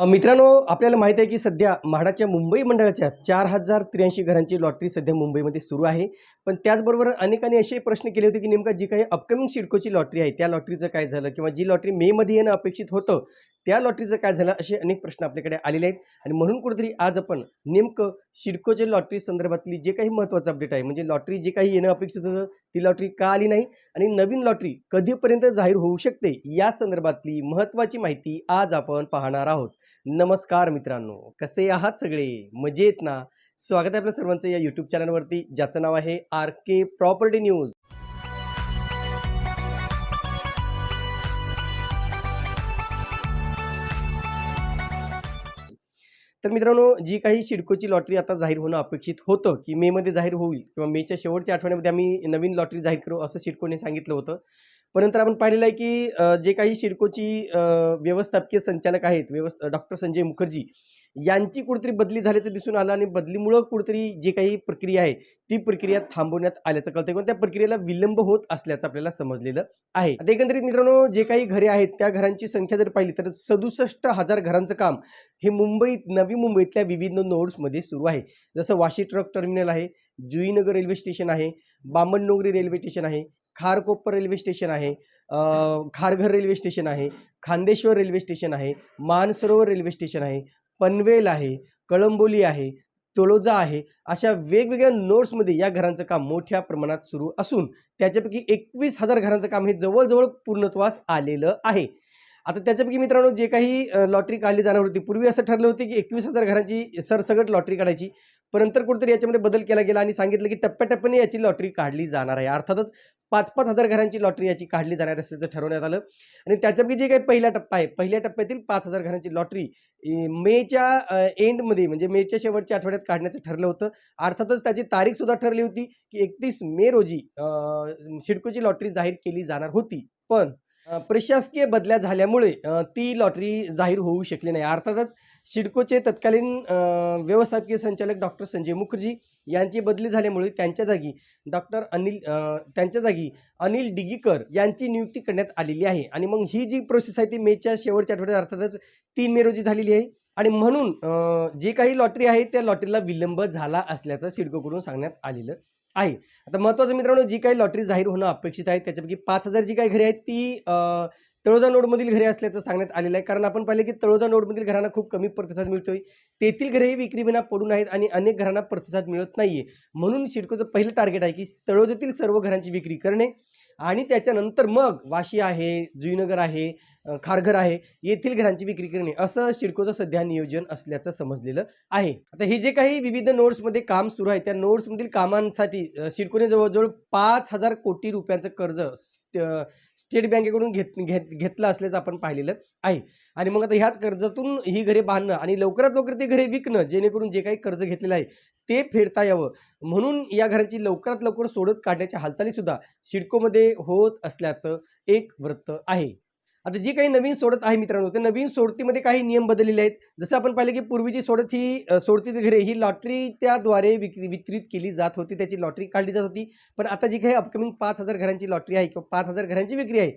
मित्रांनो आपल्याला माहीत आहे की सध्या म्हाडाच्या मुंबई मंडळाच्या चार हजार त्र्याऐंशी घरांची लॉटरी सध्या मुंबईमध्ये सुरू आहे. पण त्याचबरोबर अनेकांनी असे प्रश्न केले होते की नेमका जी काही अपकमिंग सिडकोची लॉटरी आहे त्या लॉटरीचं काय झालं? किंवा जी लॉटरी मेमध्ये येणं अपेक्षित होतं त्या लॉटरीचं काय झालं? असे अनेक प्रश्न आपल्याकडे आलेले आहेत. आणि म्हणून कुठेतरी आज आपण नेमकं सिडकोच्या लॉटरी संदर्भातली जे काही महत्त्वाचं अपडेट आहे म्हणजे लॉटरी जे काही येणं अपेक्षित होतं ती लॉटरी का आली नाही? आणि नवीन लॉटरी कधीपर्यंत जाहीर होऊ शकते? या संदर्भातली महत्त्वाची माहिती आज आपण पाहणार आहोत. नमस्कार मित्रांनो कसे आहात सगळे? मजेत ना? स्वागत आहे आपल्या सर्वांचं या यूट्यूब चॅनलवरती ज्याचं नाव आहे आर के प्रॉपर्टी न्यूज तर मित्रांनो जी काही सिडकोची लॉटरी आता जाहीर होणं अपेक्षित होतं की मेमध्ये जाहीर होईल किंवा मेच्या शेवटच्या आठवड्यामध्ये आम्ही नवीन लॉटरी जाहीर करू असं सिडकोने सांगितलं होतं. परंतु आपण पाहिलेलं आहे की जे काही सिडकोची व्यवस्थापकीय संचालक आहेत व्यवस्था डॉक्टर संजय मुखर्जी यांची कुठेतरी बदली झाल्याचं दिसून आलं आणि बदलीमुळं कुठेतरी जी काही प्रक्रिया आहे ती प्रक्रिया थांबवण्यात आल्याचं कळतंय. पण त्या प्रक्रियेला विलंब होत असल्याचं आपल्याला समजलेलं आहे. आता एकंदरीत मित्रांनो जे काही घरे आहेत त्या घरांची संख्या जर पाहिली तर सदुसष्ट हजार घरांचं काम हे मुंबईत नवी मुंबईतल्या विविध नोड्समध्ये सुरू आहे. जसं वाशी ट्रक टर्मिनल आहे जुईनगर रेल्वे स्टेशन आहे बामणडोंगरी रेल्वे स्टेशन आहे खारकोपर रेल्वे स्टेशन आहे खारघर रेल्वे स्टेशन आहे खांदेश्वर रेल्वे स्टेशन आहे मानसरोवर रेल्वे स्टेशन आहे पनवेल आहे कळंबोली आहे तळोजा आहे अशा वेगवेगळ्या नोड्समध्ये या घरांचं काम मोठ्या प्रमाणात सुरू असून त्याच्यापैकी एकवीस हजार घरांचं काम हे जवळजवळ पूर्णत्वास आलेलं आहे. आता त्याच्यापैकी मित्रांनो जे काही लॉटरी काढली जाणार होती पूर्वी असं ठरलं होतं की एकवीस हजार घरांची सरसगट लॉटरी काढायची. पण नंतर कुठेतरी याच्यामध्ये बदल केला गेला आणि सांगितलं की टप्प्याटप्प्याने याची लॉटरी काढली जाणार आहे. अर्थातच पाच पाच हजार घरांची लॉटरी याची काढली जाणार असल्याचं ठरवण्यात आलं. आणि त्याच्यापैकी जे काही पहिला टप्पा आहे पहिल्या टप्प्यातील पाच हजार घरांची लॉटरी मेच्या एंडमध्ये म्हणजे मेच्या शेवटच्या आठवड्यात काढण्याचं ठरलं होतं. अर्थातच त्याची तारीख सुद्धा ठरली होती की एकतीस मे रोजी सिडकोची लॉटरी जाहीर केली जाणार होती. पण प्रशासकीय बदल्या झाल्यामुळे ती लॉटरी जाहीर होऊ शकली नाही. अर्थातच सिडकोचे तत्कालीन व्यवस्थापकीय संचालक डॉक्टर संजय मुखर्जी यांची बदली झाल्यामुळे त्यांच्या जागी डॉक्टर अनिल त्यांच्या जागी अनिल डिगीकर यांची नियुक्ती करण्यात आलेली आहे. आणि मग ही जी प्रोसेस आहे ती मेच्या शेवटच्या आठवड्यात अर्थातच तीन मे रोजी झालेली आहे. आणि म्हणून जे जी काही लॉटरी आहे त्या लॉटरीला विलंब झाला असल्याचं सिडकोकडून सांगण्यात आलेलं आहे. आता महत्त्वाचं मित्रांनो जी काही लॉटरी जाहीर होणं अपेक्षित आहे त्याच्यापैकी पाच हजार जी काही घरी आहेत ती तळोजा नोडमधील घरे असल्याचं सांगण्यात आलेलं आहे. कारण आपण पाहिलं की तळोजा नोडमधील घरांना खूप कमी प्रतिसाद मिळतोय. तेथील घरेही विक्रीविना पडून आहेत आणि अनेक घरांना प्रतिसाद मिळत नाहीये. म्हणून सिडकोचं पहिलं टार्गेट आहे की तळोजातील सर्व घरांची विक्री करणे. आणि त्याच्यानंतर मग वाशी आहे जुईनगर आहे खारघर आहे येथील घरांची विक्री करणे असं सिडकोचं सध्या नियोजन असल्याचं समजलेलं आहे. आता हे जे काही विविध नोट्समध्ये काम सुरू आहे त्या नोट्समधील कामांसाठी शिडकोने सिडकोने जवळजवळ पाच हजार कोटी रुपयांचं कर्ज स्टेट बँकेकडून घेत घेत घेतलं असल्याचं आपण पाहिलेलं आहे. आणि मग आता ह्याच कर्जातून ही घरे बांधणं आणि लवकरात लवकर ते घरे विकणं जेणेकरून जे काही कर्ज घेतलेलं आहे ते फेडता यावं. म्हणून या घरांची लवकरात लवकर सोडत काढण्याच्या हालचालीसुद्धा शिडकोमध्ये सिडकोमध्ये होत असल्याचं एक वृत्त आहे. आता जी काही नवीन सोडत आहे मित्रांनो ते नवीन सोडतीमध्ये काही नियम बदललेले आहेत. जसं आपण पाहिलं की पूर्वीची सोडत ही सोडती घरे ही लॉटरी त्याद्वारे विक्री वितरित केली जात होती. त्याची लॉटरी काढली जात होती. पण आता जी काही अपकमिंग पाच हजार घरांची लॉटरी आहे किंवा पाच हजार घरांची विक्री आहे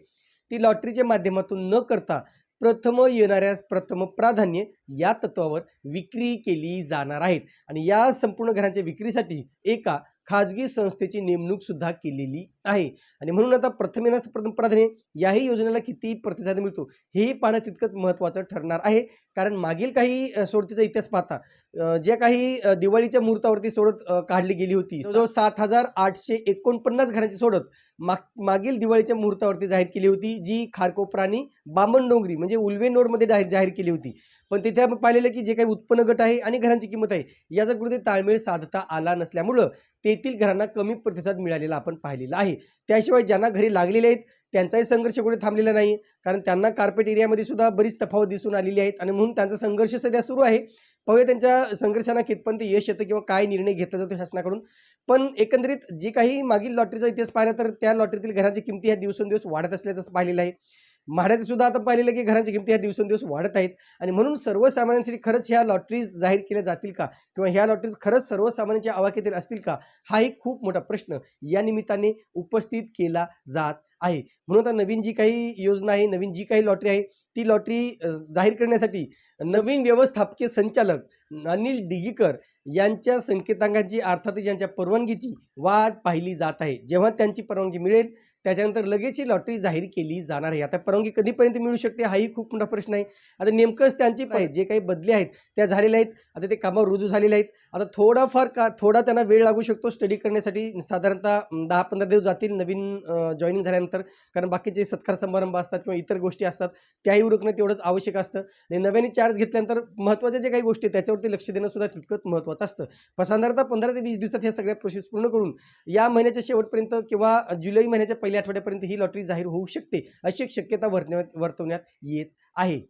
ती लॉटरीच्या माध्यमातून न करता प्रथम येणाऱ्यास प्रथम प्राधान्य या तत्वावर विक्री केली जाणार आहेत आणि या संपूर्ण घरांच्या विक्रीसाठी एका खाजगी संस्थेची नेमणूक सुद्धा केलेली आहे. आणि म्हणून आता प्रथम येण्यास प्रथम प्राधान्य याही योजनेला किती प्रतिसाद मिळतो हेही पाहणं तितकंच महत्त्वाचं ठरणार आहे. कारण मागील काही सोडतीचा इतिहास पाहता ज्या काही दिवाळीच्या मुहूर्तावरती सोडत काढली गेली होती जवळजवळ सात हजार आठशे एकोणपन्नास घरांची सोडत माग मागील दिवाळीच्या मुहूर्तावरती जाहीर केली होती जी खारकोपराणी बामण डोंगरी म्हणजे उल्वे नोडमध्ये जाहीर जाहीर केली होती. पण तिथे आपण पाहिलेलं की जे काही उत्पन्न गट आहे आणि घरांची किंमत आहे याचा कुठे ताळमेळ साधता आला नसल्यामुळं तेथील घरांना कमी प्रतिसाद मिळालेला आपण पाहिलेला आहे. त्याशिवाय ज्यांना घरी लागलेले आहेत त्यांचाही संघर्ष कुठे थांबलेला नाही. कारण त्यांना कार्पेट एरियामध्ये सुद्धा बरीच तफावत दिसून आलेली आहेत आणि म्हणून त्यांचा संघर्ष सध्या सुरू आहे. पाहूया त्यांच्या संघर्षांना कितपर्यंत यश येतं किंवा काय निर्णय घेतला जातो शासनाकडून. पण एकंदरीत जे काही मागील लॉटरीचा इतिहास पाहिला तर त्या लॉटरीतील घरांची किमती ह्या दिवसेंदिवस वाढत असल्याचं पाहिलेलं आहे. म्हाड्याचं सुद्धा आता पाहिलेलं की घरांची किमती ह्या दिवसेंदिवस वाढत आहेत. आणि म्हणून सर्वसामान्यांसाठी खरंच ह्या लॉटरीज जाहीर केल्या जातील का? किंवा ह्या लॉटरीज खरंच सर्वसामान्यांच्या आवाक्यातील असतील का? हा एक खूप मोठा प्रश्न या निमित्ताने उपस्थित केला जात आहे. म्हणून आता नवीन जी काही योजना आहे नवीन जी काही लॉटरी आहे ती लॉटरी जाहीर करण्यासाठी नवीन व्यवस्थापकीय संचालक अनिल डिगीकर यांच्या संकेतांकाची अर्थातच यांच्या परवानगीची वाट पाहिली जात आहे. जेव्हा त्यांची परवानगी मिळेल त्याच्यानंतर लगेच ही लॉटरी जाहीर केली जाणार आहे. आता परवानगी कधीपर्यंत मिळू शकते हाही खूप मोठा प्रश्न आहे. आता नेमकंच त्यांची जे काही बदली आहेत त्या झालेल्या आहेत. आता ते कामावर रुजू झालेले आहेत. आता थोडाफार का थोडा त्यांना वेळ लागू शकतो स्टडी करण्यासाठी. साधारणतः दहा पंधरा दिवस जातील नवीन जॉईनिंग झाल्यानंतर. कारण बाकीचे सत्कार समारंभ असतात किंवा इतर गोष्टी असतात त्याही उरकणं तेवढंच आवश्यक असतं. आणि नव्याने चार्ज घेतल्यानंतर महत्त्वाच्या जे काही गोष्टी आहेत त्याच्यावरती लक्ष देणं सुद्धा तितकंच महत्त्वाचं असतं. पण साधारणतः पंधरा ते वीस दिवसात ह्या सगळ्या प्रोसेस पूर्ण करून या महिन्याच्या शेवटपर्यंत किंवा जुलै महिन्याच्या पहिल्या आठवड्यापर्यंत ही लॉटरी जाहीर होऊ शकते अशी एक शक्यता वर्तवण्यात वर्तवण्यात येत आहे.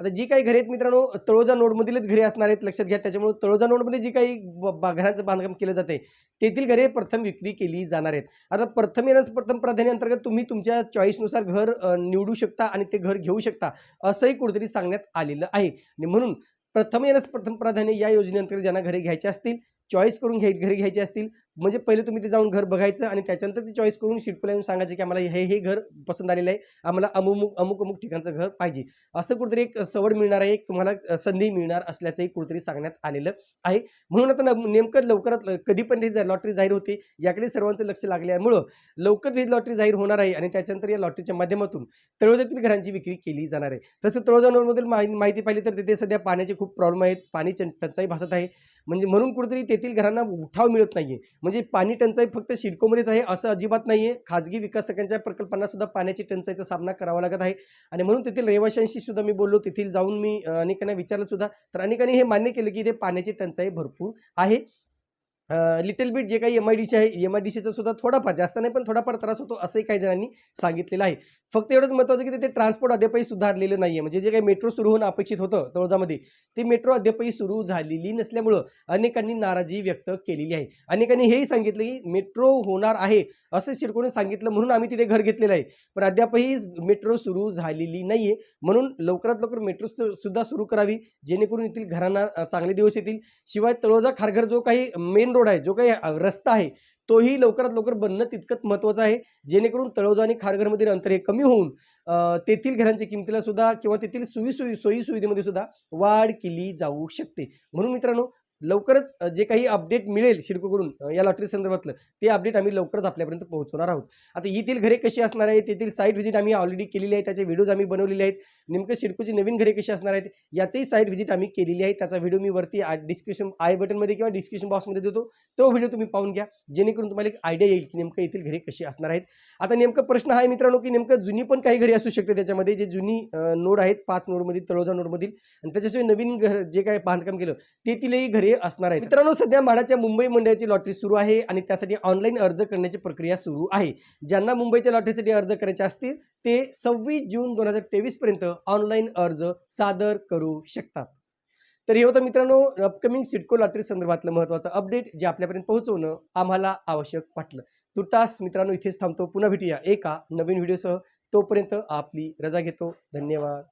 आता जी काही घरे आहेत मित्रांनो तळोजा नोडमधीलच घरे असणार आहेत लक्षात घ्या. त्याच्यामुळे तळोजा नोडमध्ये जी काही बा- घरांचं बांधकाम केलं जाते तेथील घरे प्रथम विक्री केली जाणार आहेत. आता प्रथम येण्यास प्रथम प्राधान्य अंतर्गत तुम्ही तुमच्या चॉईसनुसार घर निवडू शकता आणि ते घर घेऊ शकता असंही कुठेतरी सांगण्यात आलेलं आहे. आणि म्हणून प्रथम येण्यास प्रथम प्राधान्य या योजनेअंतर्गत ज्यांना घरे घ्यायचे असतील चॉईस करून घ्याय घरी घ्यायचे असतील. म्हणजे पहिले तुम्ही ते जाऊन घर बघायचं आणि त्याच्यानंतर ते चॉईस करून शिटपला येऊन सांगायचे की आम्हाला हे हे घर पसंत आलेलं आहे. आम्हाला अमुक अमुक अमुक ठिकाणचं घर पाहिजे. असं कुठेतरी एक सवड मिळणार आहे एक तुम्हाला संधी मिळणार असल्याचंही कुठेतरी सांगण्यात आलेलं आहे. म्हणून आता न- नेमकं लवकरात ल- कधीपर्यंत ही लॉटरी जाहीर होते याकडे सर्वांचं लक्ष लागल्यामुळं लवकर ही लॉटरी जाहीर होणार आहे आणि त्याच्यानंतर या लॉटरीच्या माध्यमातून तळोजातील घरांची विक्री केली जाणार आहे. तसं तळोजा माहि- माहिती पाहिली तर तिथे सध्या पाण्याचे खूप प्रॉब्लेम आहेत पाणी टंचाई भासत आहे. म्हणजे म्हणून कुठेतरी तेथील घरांना उठाव मिळत नाहीये. म्हणजे पाणी टंचाई फक्त सिडकोमध्येच आहे असं अजिबात नाहीये. खाजगी विकासकांच्या प्रकल्पांना सुद्धा पाण्याची टंचाईचा सामना करावा लागत आहे. आणि म्हणून तेथील रहिवाशांशी सुद्धा मी बोललो तेथील जाऊन मी अनेकांना विचारलं सुद्धा. तर अनेकांनी हे मान्य केलं की इथे पाण्याची टंचाई भरपूर आहे. लिटल बिट जे काही एम आय डी सी आहे एम आय डी सीचा सुद्धा थोडाफार जास्त नाही पण थोडाफार त्रास होतो असंही काही जणांनी सांगितलेलं आहे. फक्त एवढंच महत्त्वाचं की तिथे ट्रान्सपोर्ट अद्यापही सुधारलेलं नाही आहे म्हणजे जे काही मेट्रो सुरू होणं अपेक्षित होतं तळोजामध्ये ते मेट्रो अद्यापही सुरू झालेली नसल्यामुळं अनेकांनी नाराजी व्यक्त केलेली आहे. अनेकांनी हेही सांगितलं की मेट्रो होणार आहे असं शिरकोने सांगितलं म्हणून आम्ही तिथे घर घेतलेलं आहे. पण अद्यापही मेट्रो सुरू झालेली नाही आहे म्हणून लवकरात लवकर मेट्रो सुद्धा सुरू करावी जेणेकरून येथील घरांना चांगले दिवस येतील. शिवाय तळोजा खारघर जो काही मेन रोड आहे जो काही रस्ता आहे तोही लवकरात लवकर बनणं तितकंच महत्त्वाचं आहे. जेणेकरून तळोजा आणि खारघरमधील अंतर हे कमी होऊन तेथील घरांच्या किमतीला सुद्धा किंवा तेथील सुवी सोयी सोयी सुविधेमध्ये सुद्धा वाढ केली जाऊ शकते. म्हणून मित्रांनो लवकरच जे काही अपडेट मिळेल सिडकोकडून या लॉटरी संदर्भातलं ते अपडेट आम्ही लवकरच आपल्यापर्यंत पोहोचवणार आहोत. आता येथील घरे कशी असणार आहे तेथील साईट व्हिजिट आम्ही ऑलरेडी केलेली आहे त्याचे व्हिडिओज आम्ही बनवलेले आहेत. नेमकं शिडकूची नवीन घरे कशी असणार आहेत याचंही साईट व्हिजिट आम्ही केलेली आहे. त्याचा व्हिडिओ मी वरती डिस्क्रिप्शन आय बटनमध्ये किंवा डिस्क्रिप्शन बॉक्समध्ये देतो. तो व्हिडिओ तुम्ही पाहून घ्या. जेणेकरून तुम्हाला एक आयडिया येईल की नेमकं येथील घरे कशी असणार आहेत. आता नेमकं प्रश्न हा आहे मित्रांनो की नेमकं जुनी पण काही घरी असू शकते त्याच्यामध्ये. जे जुनी नोड आहेत पाच नोडमधील तळोजा नोडमधील. आणि त्याच्याशिवाय नवीन घर जे काय बांधकाम केलं तेथीलही घरे असणार आहेत. मित्रांनो सध्या म्हाडाच्या मुंबई मंडळाची लॉटरी सुरू आहे आणि त्यासाठी ऑनलाईन अर्ज करण्याची प्रक्रिया सुरू आहे. ज्यांना मुंबईच्या लॉटरीसाठी अर्ज करायचे असतील ते सव्वीस जून दोन हजार तेवीसपर्यंत ऑनलाईन अर्ज सादर करू शकतात. तर हे होतं मित्रांनो अपकमिंग सिडको लॉटरी संदर्भातलं महत्त्वाचं अपडेट जे आपल्यापर्यंत पोहोचवणं आम्हाला आवश्यक वाटलं. तुर्तास मित्रांनो इथेच थांबतो. पुन्हा भेटूया एका नवीन व्हिडिओसह तोपर्यंत आपली रजा घेतो. धन्यवाद.